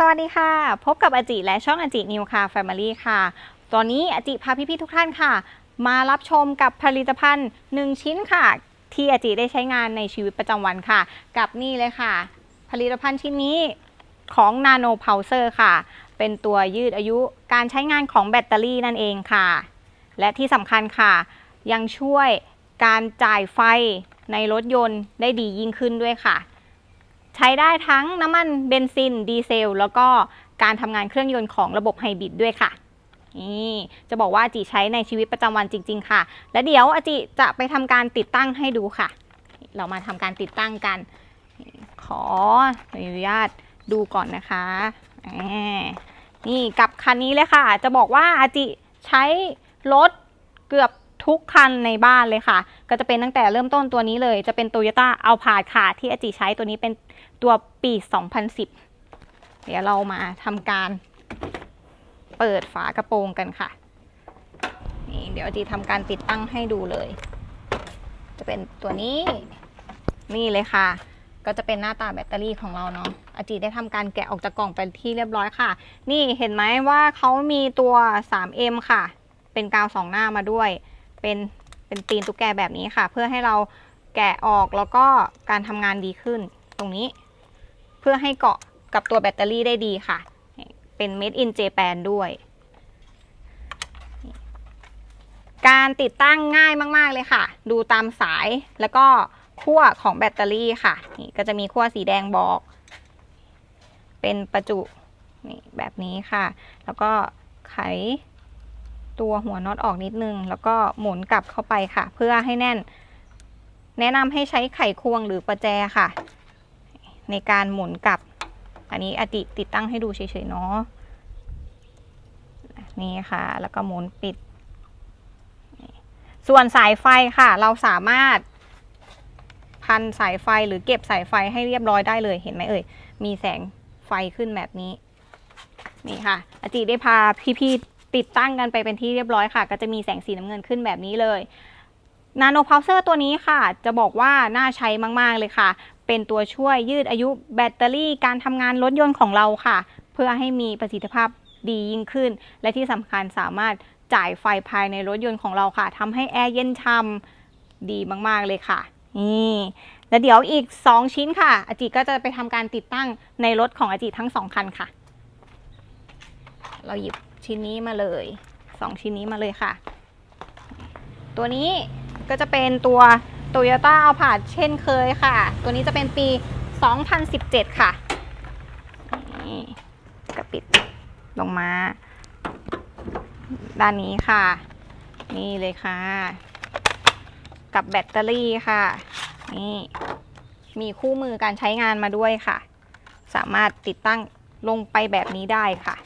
สวัสดีค่ะ พบกับอจิและช่องอจินิวค่ะ Family ค่ะ ตอนนี้อจิพาพี่ๆทุกท่านค่ะ มารับชมกับผลิตภัณฑ์ 1 ชิ้นค่ะ ที่อจิได้ใช้งานในชีวิตประจำวันค่ะ กับนี่เลยค่ะ ผลิตภัณฑ์ชิ้นนี้ของ Nano p u l s e r ค่ะ เป็นตัวยืดอายุการใช้งานของแบตเตอรี่นั่นเองค่ะ และที่สำคัญค่ะ ยังช่วยการจ่ายไฟในรถยนต์ได้ดียิ่งขึ้นด้วยค่ะ ใช้ได้ทั้งน้ำมันเบนซิน ดีเซล แล้วก็การทำงานเครื่องยนต์ของระบบไฮบริดด้วยค่ะนี่จะบอกว่าอาจิใช้ในชีวิตประจำวันจริง ๆ ค่ะ และเดี๋ยวอาจิจะไปทำการติดตั้งให้ดูค่ะ เรามาทำการติดตั้งกัน ขออนุญาตดูก่อนนะคะนี่กับคันนี้เลยค่ะ จะบอกว่าอาจิใช้รถเกือบ ทุกคันในบ้านเลยค่ะ ก็จะเป็นตั้งแต่เริ่มต้นตัวนี้เลย จะเป็น Toyota a l p a r d ค่ะ ที่อาจิใช้ตัวนี้เป็นตัวปี 2010 เดี๋ยวเรามาทำการเปิดฝากระโปรงกันค่ะ นี่เดี๋ยวอาจิทำการติดตั้งให้ดูเลย จะเป็นตัวนี้ นี่เลยค่ะก็จะเป็นหน้าตาแบตเตอรี่ของเราเนาะ อาจิได้ทำการแกะออกจากกล่องไปที่เรียบร้อยค่ะ นี่เห็นไหมว่าเขามีตัว 3M ค่ะ เป็นกาวสองหน้ามาด้วย เป็นเป็นตีนตุ๊กแกแบบนี้ค่ะ เพื่อให้เราแกะออกแล้วก็การทำงานดีขึ้น ตรงนี้ เพื่อให้เกาะกับตัวแบตเตอรี่ได้ดีค่ะ เป็น made in Japan ด้วย การติดตั้งง่ายมาก ๆ เลยค่ะ ดูตามสายแล้วก็ขั้วของแบตเตอรี่ค่ะ นี่ก็จะมีขั้วสีแดงบอก เป็นประจุนี่แบบนี้ค่ะ แล้วก็ไข ตัวหัวน็อตออกนิดนึง แล้วก็หมุนกลับเข้าไปค่ะ เพื่อให้แน่น แนะนำให้ใช้ไขควงหรือประแจค่ะ ในการหมุนกลับ อันนี้อติติดตั้งให้ดูเฉยๆเนาะนี่ค่ะ แล้วก็หมุนปิด ส่วนสายไฟค่ะ เราสามารถ พันสายไฟหรือเก็บสายไฟให้เรียบร้อยได้เลยเห็นไหมเอ่ย มีแสงไฟขึ้นแบบนี้ นี่ค่ะอาจิได้พาพี่ๆ ติดตั้งกันไปเป็นที่เรียบร้อยค่ะ ก็จะมีแสงสีน้ำเงินขึ้นแบบนี้เลยนาโนพาวเซอร์ตัวนี้ค่ะ จะบอกว่าน่าใช้มาก ๆ เลยค่ะ เป็นตัวช่วยยืดอายุแบตเตอรี่การทำงานรถยนต์ของเราค่ะ เพื่อให้มีประสิทธิภาพดียิ่งขึ้น และที่สำคัญสามารถจ่ายไฟภายในรถยนต์ของเราค่ะทำให้แอร์เย็นช่ำดีมาก ๆ เลยค่ะ นี่แล้วเดี๋ยวอีก 2 ชิ้นค่ะ อาจิก็จะไปทำการติดตั้งในรถของอาจิทั้ง 2 คันค่ะ เราหยิบ ชิ้นนี้มาเลย2ชิ้นนี้มาเลยค่ะ ตัวนี้ก็จะเป็นตัว Toyota a l p a r d เช่นเคยค่ะ ตัวนี้จะเป็นปี 2017 ค่ะนี่ก็ปิดลงมา ด้านนี้ค่ะ นี่เลยค่ะ กับแบตเตอรี่ค่ะ นี่ มีคู่มือการใช้งานมาด้วยค่ะ สามารถติดตั้งลงไปแบบนี้ได้ค่ะ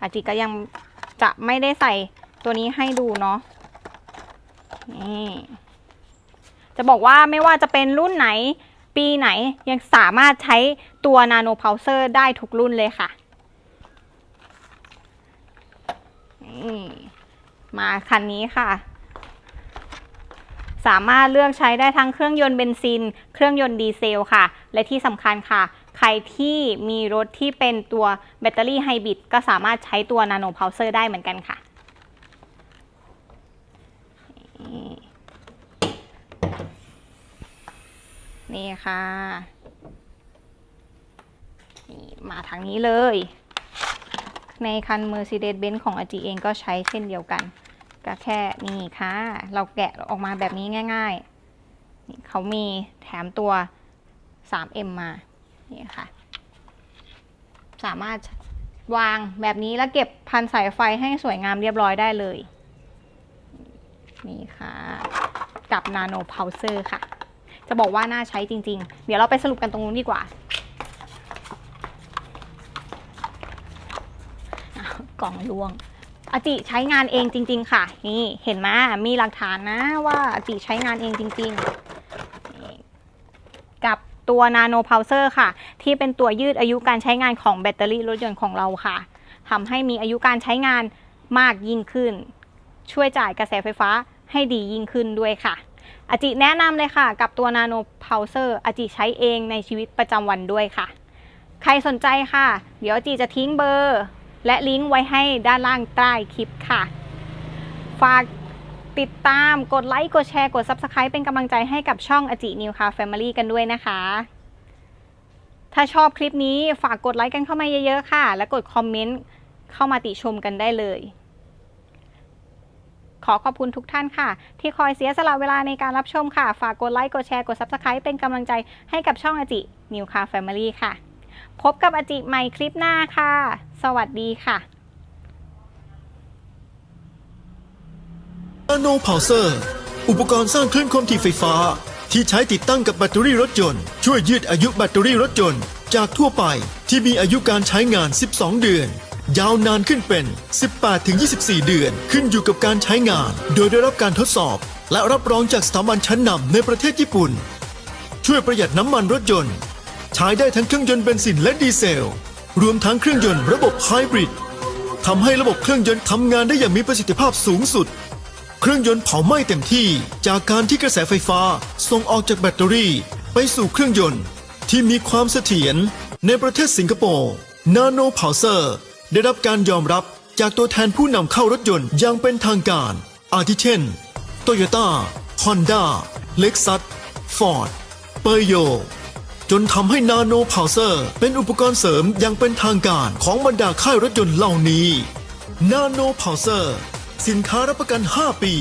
อาจิก็ยังจะไม่ได้ใส่ตัวนี้ให้ดูเนาะนี่จะบอกว่าไม่ว่าจะเป็นรุ่นไหนปีไหนยังสามารถใช้ตัว Nano p u l s e r ได้ทุกรุ่นเลยค่ะนี่มาคันนี้ค่ะ สามารถเลือกใช้ได้ทั้งเครื่องยนต์เบนซิน เครื่องยนต์ดีเซลค่ะ และที่สำคัญค่ะ ใครที่มีรถที่เป็นตัวแบตเตอรี่ไฮบริดก็สามารถใช้ตัว Nano p u l s e r ได้เหมือนกันค่ะ นี่ค่ะนี่มาทางนี้เลย ในคัน Mercedes-Benz ของ AG เองก็ใช้เช่นเดียวกัน ก็แค่นี่ค่ะ เราแกะออกมาแบบนี้ง่าย ๆ เขามีแถมตัว 3M มา นี่ค่ะ สามารถวางแบบนี้แล้วเก็บพันสายไฟให้สวยงามเรียบร้อยได้เลย นี่ค่ะ กับ Nano p u l s e r ค่ะ จะบอกว่าน่าใช้จริง ๆ เดี๋ยวเราไปสรุปกันตรงนู้นดีกว่า กล่องล่วงอาจิใช้งานเองจริง ๆ ค่ะ นี่เห็นไหมมีหลักฐานนะว่าอาจิใช้งานเองจริง ๆ กับตัว Nano p u l s e r ค่ะ ที่เป็นตัวยืดอายุการใช้งานของแบตเตอรี่รถยนต์ของเราค่ะทำให้มีอายุการใช้งานมากยิ่งขึ้น ช่วยจ่ายกระแสไฟฟ้าให้ดียิ่งขึ้นด้วยค่ะ อาจิแนะนำเลยค่ะ กับตัว Nano p u l s e r อาจิใช้เองในชีวิตประจำวันด้วยค่ะ ใครสนใจค่ะ เดี๋ยวจีจะทิ้งเบอร์ และลิงก์ไว้ให้ด้านล่างใต้คลิปค่ะ ฝาก ติดตามกดไลค์กดแชร์กด Subscribe เป็นกำลังใจให้กับช่องอจินิวคา Family กันด้วยนะคะ ถ้าชอบคลิปนี้ฝากกดไลค์กันเข้ามาเยอะๆค่ะ และกดคอมเมนต์เข้ามาติชมกันได้เลย ขอขอบคุณทุกท่านค่ะ ที่คอยเสียสละเวลาในการรับชมค่ะ ฝากกดไลค์กดแชร์กด Subscribe เป็นกำลังใจให้กับช่องอจินิวคา Family ค่ะ พบกับอจิใหม่คลิปหน้าค่ะ สวัสดีค่ะ นาโนพาวเซอร์ อุปกรณ์สร้างคลื่นความถี่ไฟฟ้า ที่ใช้ติดตั้งกับแบตเตอรี่รถยนต์ ช่วยยืดอายุแบตเตอรี่รถยนต์ จากทั่วไปที่มีอายุการใช้งาน 12 เดือน ยาวนานขึ้นเป็น 18-24 เดือน ขึ้นอยู่กับการใช้งาน โดยได้รับการทดสอบ และรับรองจากสถาบันชั้นนำในประเทศญี่ปุ่น ช่วยประหยัดน้ำมันรถยนต์ ใช้ได้ทั้งเครื่องยนต์เบนซินและดีเซล รวมทั้งเครื่องยนต์ระบบไฮบริดทำให้ระบบเครื่องยนต์ทำงานได้อย่างมีประสิทธิภาพสูงสุด เครื่องยนต์เผาไหม้เต็มที่ จากการที่กระแสไฟฟ้าส่งออกจากแบตเตอรี่ ไปสู่เครื่องยนต์ ที่มีความเสถียรในประเทศสิงคโปร์นาโนพาวเซอร์ได้รับการยอมรับจากตัวแทนผู้นำเข้ารถยนต์อย่างเป็นทางการ อาทิเช่น โตโยต้า ฮอนด้า เล็กซัส ฟอร์ด เปโย จนทำให้นาโนพาวเซอร์เป็นอุปกรณ์เสริมอย่างเป็นทางการของบรรดาค่ายรถยนต์เหล่านี้ นาโนพาวเซอร์ สินค้ารับประกัน 5 ปี